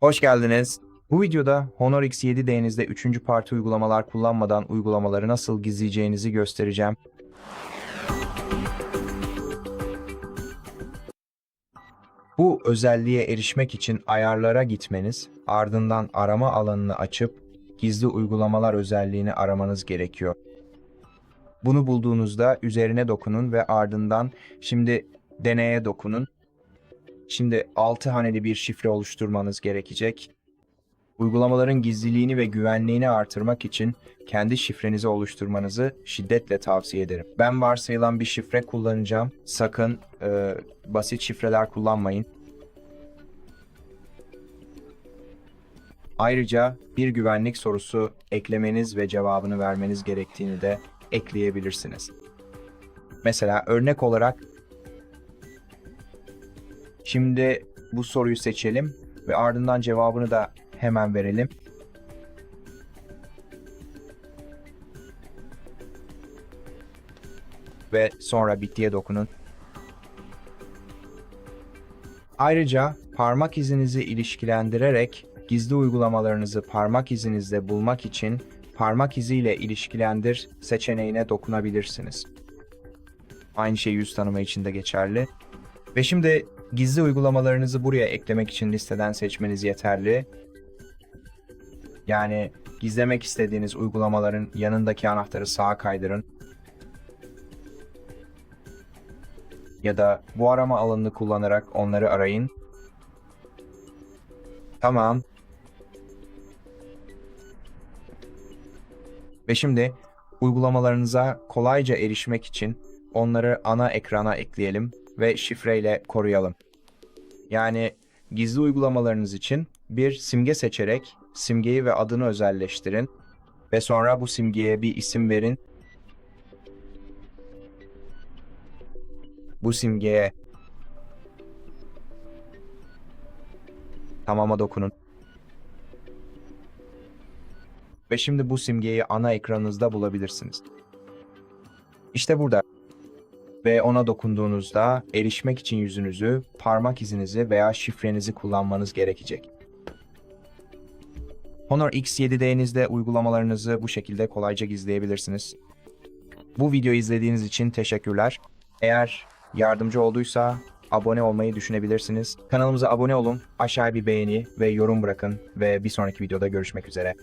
Hoş geldiniz. Bu videoda Honor X7D'nizde 3. parti uygulamalar kullanmadan uygulamaları nasıl gizleyeceğinizi göstereceğim. Bu özelliğe erişmek için ayarlara gitmeniz, ardından arama alanını açıp gizli uygulamalar özelliğini aramanız gerekiyor. Bunu bulduğunuzda üzerine dokunun ve ardından şimdi deneye dokunun. Şimdi 6 haneli bir şifre oluşturmanız gerekecek. Uygulamaların gizliliğini ve güvenliğini artırmak için kendi şifrenizi oluşturmanızı şiddetle tavsiye ederim. Ben varsayılan bir şifre kullanacağım. Sakın e, basit şifreler kullanmayın. Ayrıca bir güvenlik sorusu eklemeniz ve cevabını vermeniz gerektiğini de ekleyebilirsiniz. Mesela örnek olarak Şimdi bu soruyu seçelim ve ardından cevabını da hemen verelim. Ve sonra bittiye dokunun. Ayrıca parmak izinizi ilişkilendirerek gizli uygulamalarınızı parmak izinizle bulmak için parmak iziyle ilişkilendir seçeneğine dokunabilirsiniz. Aynı şey yüz tanıma için de geçerli. Ve şimdi gizli uygulamalarınızı buraya eklemek için listeden seçmeniz yeterli. Yani gizlemek istediğiniz uygulamaların yanındaki anahtarı sağa kaydırın. Ya da bu arama alanını kullanarak onları arayın. Tamam. Ve şimdi uygulamalarınıza kolayca erişmek için onları ana ekrana ekleyelim ve şifreyle koruyalım. Yani gizli uygulamalarınız için bir simge seçerek simgeyi ve adını özelleştirin ve sonra bu simgeye bir isim verin. Bu simgeye tamama dokunun. Ve şimdi bu simgeyi ana ekranınızda bulabilirsiniz. İşte burada ve ona dokunduğunuzda erişmek için yüzünüzü, parmak izinizi veya şifrenizi kullanmanız gerekecek. Honor X7D'nizde uygulamalarınızı bu şekilde kolayca gizleyebilirsiniz. Bu videoyu izlediğiniz için teşekkürler. Eğer yardımcı olduysa abone olmayı düşünebilirsiniz. Kanalımıza abone olun, aşağıya bir beğeni ve yorum bırakın ve bir sonraki videoda görüşmek üzere.